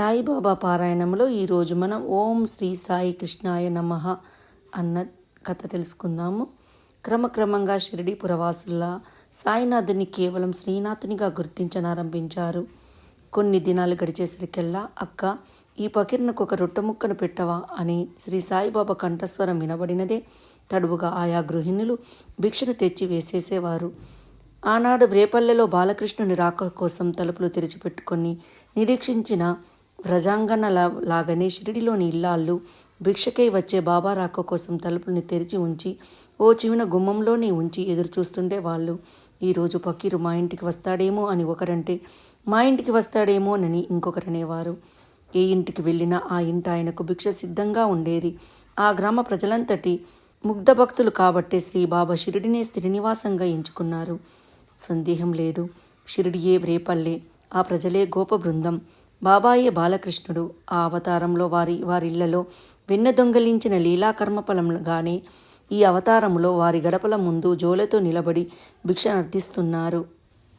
సాయిబాబా పారాయణంలో ఈరోజు మనం ఓం శ్రీ సాయి కృష్ణాయ నమ అన్న కథ తెలుసుకుందాము. క్రమక్రమంగా షిరిడి పురవాసుల్లా సాయినాథుని కేవలం శ్రీనాథునిగా గుర్తించనారంభించారు. కొన్ని దినాలు గడిచేసరికల్లా అక్క ఈ పకిరణకు ఒక రొట్టెముక్కను పెట్టవా? అని శ్రీ సాయిబాబా కంఠస్వరం వినబడినదే తడువుగా ఆయా గృహిణులు భిక్షను తెచ్చి వేసేసేవారు. ఆనాడు రేపల్లెలో బాలకృష్ణుని రాక కోసం తలుపులు తెరిచిపెట్టుకొని నిరీక్షించిన వ్రజాంగన లాగానే షిరిడిలోని ఇల్లాళ్ళు భిక్షకై వచ్చే బాబా రాక కోసం తలుపుల్ని తెరిచి ఉంచి ఓ చివిన గుమ్మంలోనే ఉంచి ఎదురు చూస్తుండే వాళ్ళు ఈరోజు పకీరు మా ఇంటికి వస్తాడేమో అని ఒకరంటే మా ఇంటికి వస్తాడేమోనని ఇంకొకరనేవారు. ఏ ఇంటికి వెళ్ళినా ఆ ఇంట ఆయనకు భిక్ష సిద్ధంగా ఉండేది. ఆ గ్రామ ప్రజలంతటి ముగ్ధ భక్తులు కాబట్టే శ్రీ బాబా షిరిడినే శ్రీనివాసంగా ఎంచుకున్నారు. సందేహం లేదు. షిరిడియే వ్రేపల్లే. ఆ ప్రజలే గోప బృందం. బాబాయ బాలకృష్ణుడు. ఆ అవతారంలో వారి వారిళ్ళలో వెన్న దొంగలించిన లీలాకర్మఫలంగానే ఈ అవతారంలో వారి గడపల ముందు జోలతో నిలబడి భిక్ష నర్తిస్తున్నారు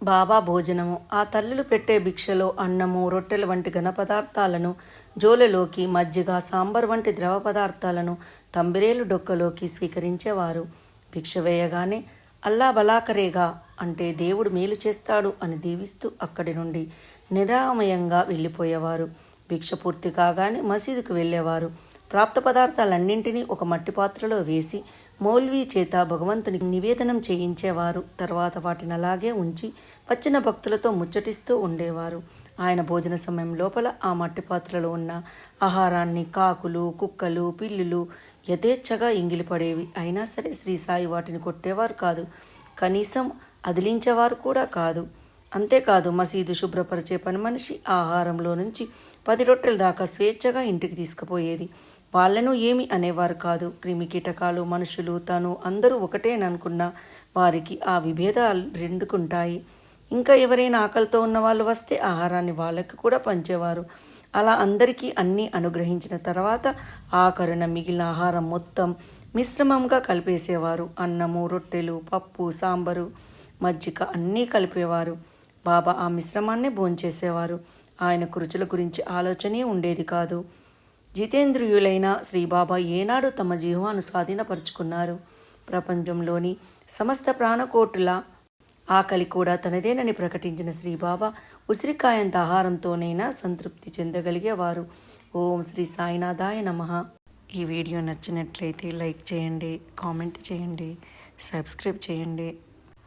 బాబా భోజనము. ఆ తల్లులు పెట్టే భిక్షలో అన్నము రొట్టెల వంటి ఘన పదార్థాలను జోలలోకి మజ్జిగ సాంబార్ వంటి ద్రవ పదార్థాలను తంబిరేలు డొక్కలోకి స్వీకరించేవారు. భిక్ష వేయగానే అల్లా బలాకరేగా అంటే దేవుడు మేలు చేస్తాడు అని దీవిస్తూ అక్కడి నుండి నిరామయంగా వెళ్ళిపోయేవారు. భిక్ష పూర్తి కాగానే మసీదుకు వెళ్ళేవారు. ప్రాప్త పదార్థాలన్నింటినీ ఒక మట్టి పాత్రలో వేసి మౌల్వీ చేత భగవంతునికి నివేదనం చేయించేవారు. తర్వాత వాటిని అలాగే ఉంచి వచ్చిన భక్తులతో ముచ్చటిస్తూ ఉండేవారు. ఆయన భోజన సమయం లోపల ఆ మట్టి పాత్రలో ఉన్న ఆహారాన్ని కాకులు కుక్కలు పిల్లులు యథేచ్ఛగా ఇంగిలిపడేవి. అయినా సరే శ్రీ సాయి వాటిని కొట్టేవారు కాదు. కనీసం అదిలించేవారు కూడా కాదు. అంతేకాదు మసీదు శుభ్రపరిచే పని మనిషి ఆహారంలో నుంచి పది రొట్టెల దాకా స్వేచ్ఛగా ఇంటికి తీసుకుపోయేది. వాళ్ళను ఏమి అనేవారు కాదు. క్రిమి కీటకాలు మనుషులు తను అందరూ ఒకటేననుకున్న వారికి ఆ విభేదాలు రెండుకుంటాయి. ఇంకా ఎవరైనా ఆకలితో ఉన్న వాళ్ళు వస్తే ఆహారాన్ని వాళ్ళకి కూడా పంచేవారు. అలా అందరికీ అన్నీ అనుగ్రహించిన తర్వాత ఆఖరున మిగిలిన ఆహారం మొత్తం మిశ్రమంగా కలిపేసేవారు. అన్నము రొట్టెలు పప్పు సాంబారు మజ్జిగ అన్నీ కలిపేవారు. బాబా ఆ మిశ్రమాన్నే భోంచేసేవారు. ఆయనకు రుచుల గురించి ఆలోచనే ఉండేది కాదు. జితేంద్రియులైన శ్రీబాబా ఏనాడు తమ జీవాను స్వాధీనపరుచుకున్నారు. ప్రపంచంలోని సమస్త ప్రాణకోటుల ఆకలి కూడా తనదేనని ప్రకటించిన శ్రీబాబా ఉసిరికాయంత ఆహారంతోనైనా సంతృప్తి చెందగలిగేవారు. ఓం శ్రీ సాయినాథాయ నమ. ఈ వీడియో నచ్చినట్లయితే లైక్ చేయండి కామెంట్ చేయండి సబ్స్క్రైబ్ చేయండి.